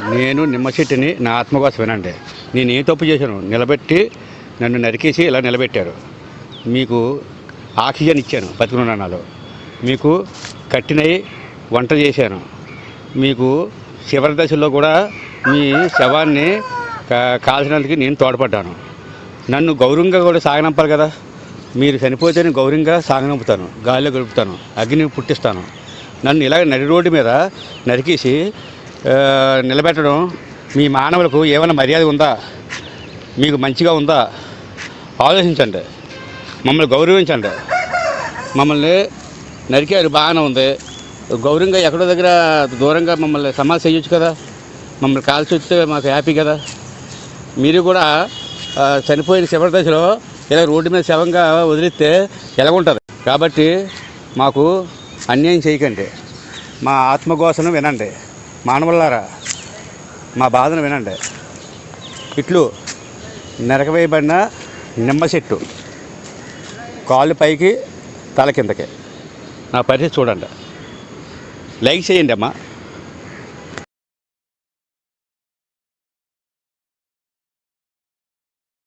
నేను నిమ్మ చెట్టుని నా ఆత్మ కోసం వినండి నేను ఏ తప్పు చేశాను నిలబెట్టి నన్ను నరికేసి ఇలా నిలబెట్టారు. మీకు ఆక్సిజన్ ఇచ్చాను బతుకున్నాలో మీకు కట్టినవి వంట చేశాను. మీకు చివరి దశలో కూడా మీ శవాన్ని కా- కాల్చినందుకు నేను తోడ్పడ్డాను. నన్ను గౌరవంగా కూడా సాగనంపాలి కదా. మీరు చనిపోతేనే గౌరవంగా సాగనంపుతాను. గాలిలో గడుపుతాను. అగ్ని పుట్టిస్తాను. నన్ను ఇలా నడి రోడ్డు మీద నరికేసి నిలబెట్టడం మీ మానవులకు ఏమైనా మర్యాద ఉందా? మీకు మంచిగా ఉందా? ఆలోచించండి. మమ్మల్ని గౌరవించండి. మమ్మల్ని నరికారు బాగానే ఉంది. గౌరవంగా ఎక్కడో దగ్గర దూరంగా మమ్మల్ని సమాధి చేయొచ్చు కదా? మమ్మల్ని కాల్చి వస్తే మాకు హ్యాపీ కదా? మీరు కూడా చనిపోయిన చివరి దశలో ఇలా రోడ్డు మీద శవంగా వదిలిస్తే ఎలా ఉంటుంది కాబట్టి మాకు అన్యాయం చేయకండి. మా ఆత్మఘోషను వినండి. మానవులారా మా బాధను వినండి. ఇట్లు నెరకవేయబడిన నిమ్మ చెట్టు కాళ్ళు పైకి తల కిందకి. నా పరిస్థితి చూడండి. లైక్ చేయండి అమ్మా.